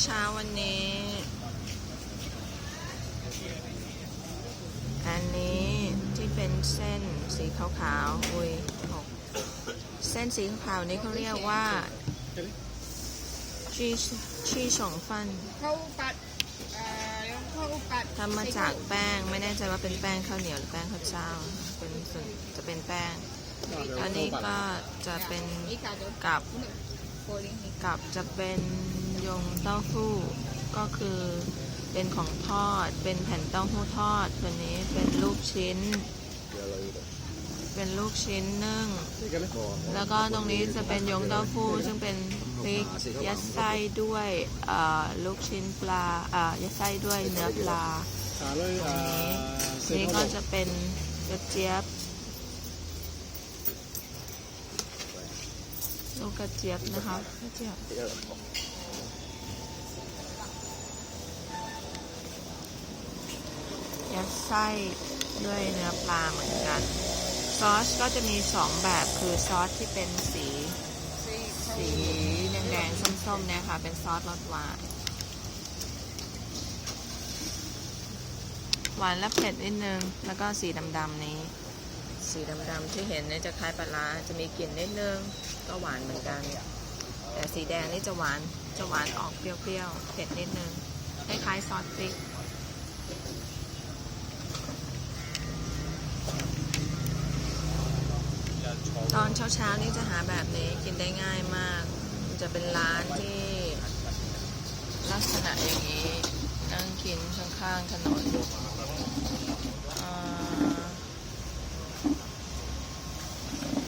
เช้าวันนี้ อันนี้ที่เป็นเส้นสีขาวๆอุ้ยหกเส้นสีขาวนี้เขาเรียกว่าชีชีสองฟันข้าวปัดข้าวปัดทำมาจากแป้งไม่แน่ใจว่าเป็นแป้งข้าวเหนียวหรือแป้งข้าวเจ้าเป็นส่วนจะเป็นแป้งอันนี้ก็จะเป็นกับกับจะเป็น ยงเต้าหู้ก็คือเป็นของทอด เป็นแผ่นเต้าหู้ทอดตัวนี้เป็นลูกชิ้น เป็นลูกชิ้นนึ่ง แล้วก็ตรงนี้จะเป็นยงเต้าหู้ซึ่งเป็นพริกยัดไส้ด้วยลูกชิ้นปลาอ่อยัดไส้ด้วยเนื้อปลานี่ก็จะเป็นกระเจี๊ยบลูกกระเจี๊ยบนะคะกระเจี๊ยบ ยัดไส้ด้วยเนื้อปลาเหมือนกัน ซอสก็จะมีสองแบบคือซอสที่เป็นสี สีแดงๆส้มๆเนี่ยค่ะ เป็นซอสรสหวานหวานและเผ็ดนิดนึง แล้วก็สีดำๆนี้ สีดำๆที่เห็นเนี่ยจะคล้ายปลาร้าจะมีกลิ่นนิดนึง ก็หวานเหมือนกัน แต่สีแดงนี่จะหวาน จะหวานออกเปรี้ยวๆ เผ็ดนิดนึง คล้ายๆซอสพริก ตอน เช้าๆนี่จะหาแบบนี้กินได้ง่ายมาก มันจะเป็นร้านที่ ลักษณะอย่างนี้ นั่งกินข้างๆถนน